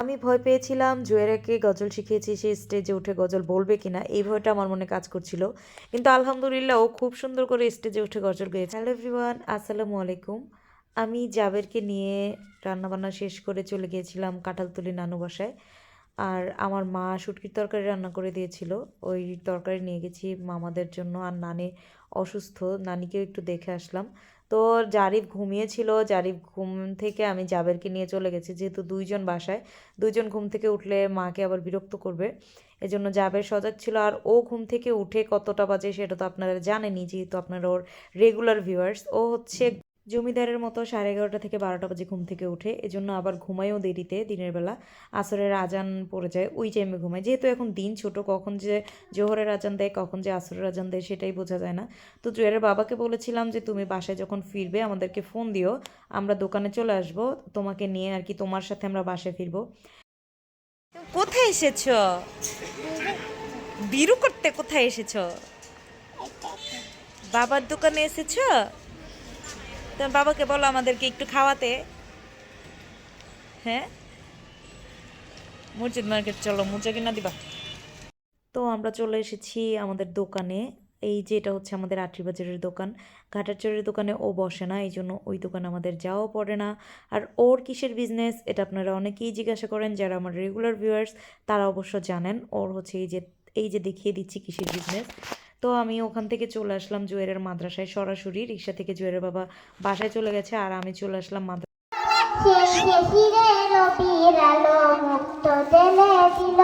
আমি ভয় পেয়েছিলাম জুয়েরাকে গজল শিখিয়েছি, সে স্টেজে উঠে গজল বলবে কিনা, এই ভয়টা আমার মনে কাজ করছিল। কিন্তু আলহামদুলিল্লাহ ও খুব সুন্দর করে স্টেজে উঠে গজল গেয়েছে। হ্যালো এভরিওয়ান আসসালামু আলাইকুম। আমি জাবেরকে নিয়ে রান্নাবান্না শেষ করে চলে গিয়েছিলাম কাঁঠালতলি নানু বাসায়। আর আমার মা শুটকির তরকারি রান্না করে দিয়েছিল। ওই তরকারি নিয়ে গেছি মামাদের জন্য আর নানি অসুস্থ। নানিকেও একটু দেখে আসলাম। তো জারিফ ঘুমিয়েছিল। জারিফ ঘুম থেকে আমি জাবেরকে নিয়ে চলে গেছি। যেহেতু দুইজন বাসায়, দুইজন ঘুম থেকে উঠলে মাকে আবার বিরক্ত করবে। এজন্য জাবের সজাগ ছিল। আর ও ঘুম থেকে উঠে কতটা বাজে সেটা তো আপনারা জানেনই, যেহেতু আপনারা ওর রেগুলার ভিউয়ার্স ও হচ্ছে জমিদারের মতো সাড়ে এগারোটা থেকে বারোটা বাজে ঘুম থেকে উঠে, এজন্য আবার ঘুমায়ও দেরিতে দিনের বেলা। আসরের আজান পড়ে যায়, ওই টাইমে ঘুমায়। যেহেতু এখন দিন ছোট, কখন যে জোহরের আজান দেয়, কখন যে আসরের আজান দেয়, সেটাই বোঝা যায় না। তো জুয়েলের বাবাকে বলেছিলাম যে, তুমি বাসায় যখন ফিরবে, আমাদেরকে ফোন দিও, আমরা দোকানে চলে আসব, তোমাকে নিয়ে আর কি তোমার সাথে আমরা বাসায় ফিরবো। কোথায় এসেছ? বিরু করতে কোথায় এসেছ? বাবার দোকানে এসেছ? তোমার বাবাকে বলো আমাদেরকে একটু খাওয়াতে। হ্যাঁ? মুরজিদ মার্কেট, চলো মুরজা কিনা দিবা। তো আমরা চলে এসেছি আমাদের দোকানে। এই যে এটা হচ্ছে আমাদের বাজারের দোকান। ঘাটারচরের দোকানে ও বসে না, এই জন্য ওই দোকানে আমাদের যাওয়া পড়ে না। আর ওর কিসের বিজনেস এটা আপনারা অনেকেই জিজ্ঞাসা করেন, যারা আমার রেগুলার ভিউয়ার্স তারা অবশ্য জানেন। ওর হচ্ছে এই যে এই যে দেখিয়ে দিচ্ছি কিসের বিজনেস তো আমি ওখান থেকে চলে আসলাম জুয়েরের মাদ্রাসায় সরাসরি, রিক্সা থেকে জুয়েরের বাবা বাসায় চলে গেছে আর আমি চলে আসলাম মাদ্রাসা। মুক্ত দিল।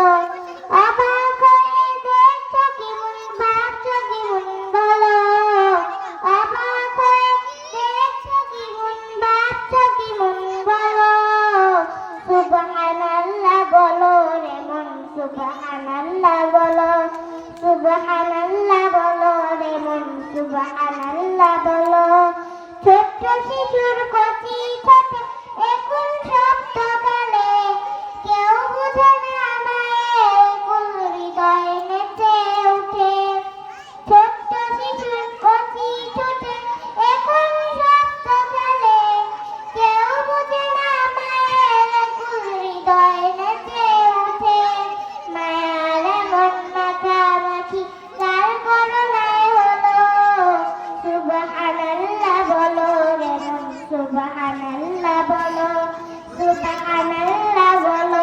সুবহানাল্লাহ বলো সুবহানাল্লাহ বলো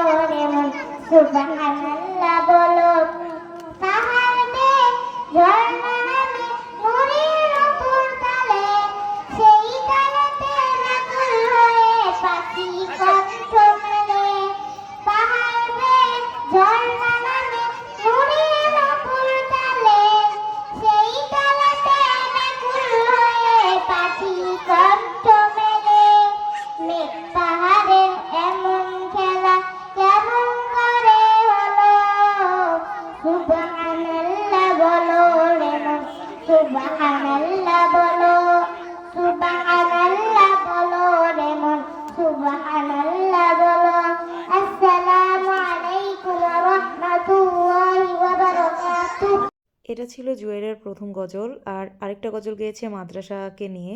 ছিল জুয়েলের প্রথম গজল, আর আরেকটা গজল গেয়েছে মাদ্রাসাকে নিয়ে,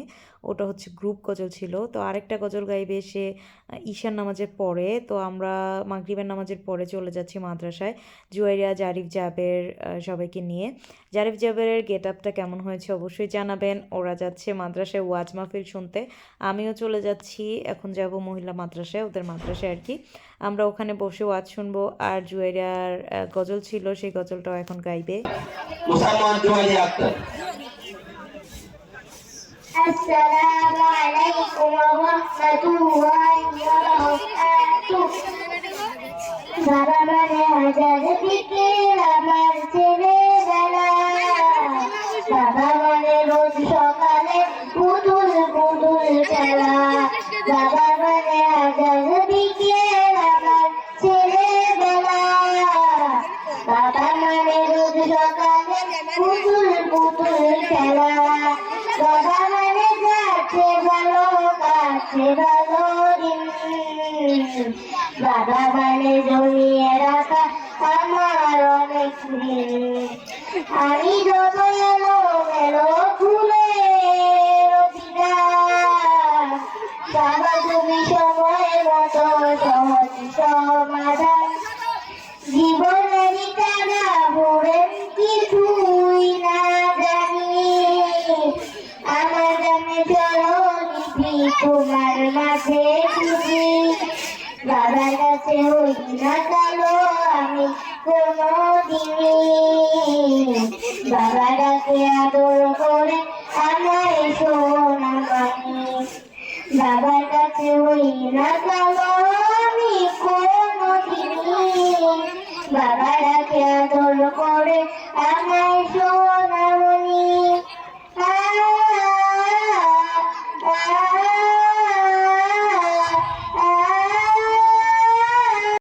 ওটা হচ্ছে গ্রুপ গজল ছিল। তো আরেকটা গজল গাইবে সে ঈশান নামাজের পরে। তো আমরা মাগরিবের নামাজের পরে চলে যাচ্ছি মাদ্রাসায়। জুয়েরিয়া জারিফ জাবের সবাইকে নিয়ে। জারিফ জাবেরের গেট আপটা কেমন হয়েছে অবশ্যই জানাবেন। ওরা যাচ্ছে মাদ্রাসায় ওয়াজ মাহফিল শুনতে। আমিও চলে যাচ্ছি। এখন যাব মহিলা মাদ্রাসায়, ওদের মাদ্রাসায় আর কি। আমরা ওখানে বসে ওয়াজ শুনব। আর জুয়েরিয়ার গজল ছিল, সেই গজলটাও এখন গাইবে। محمد دولي أكتر السلام عليكم ورحمة الله وبركاته ضرب لهذا الذكر لما কাছে ভালো দিন বাবা মানে জমিয়ে রাখা আমার অনেক ঋণ আমি যত এলো এলো তোমার মাঝে খুঁজি বাবার কাছে হই না কালো আমি কোনো দিনই বাবার কাছে আদর করে, আমার সোনা মানি বাবার কাছে হই না কালো আমি কোনো দিনই বাবার কাছে আদর করে, আমার সোনা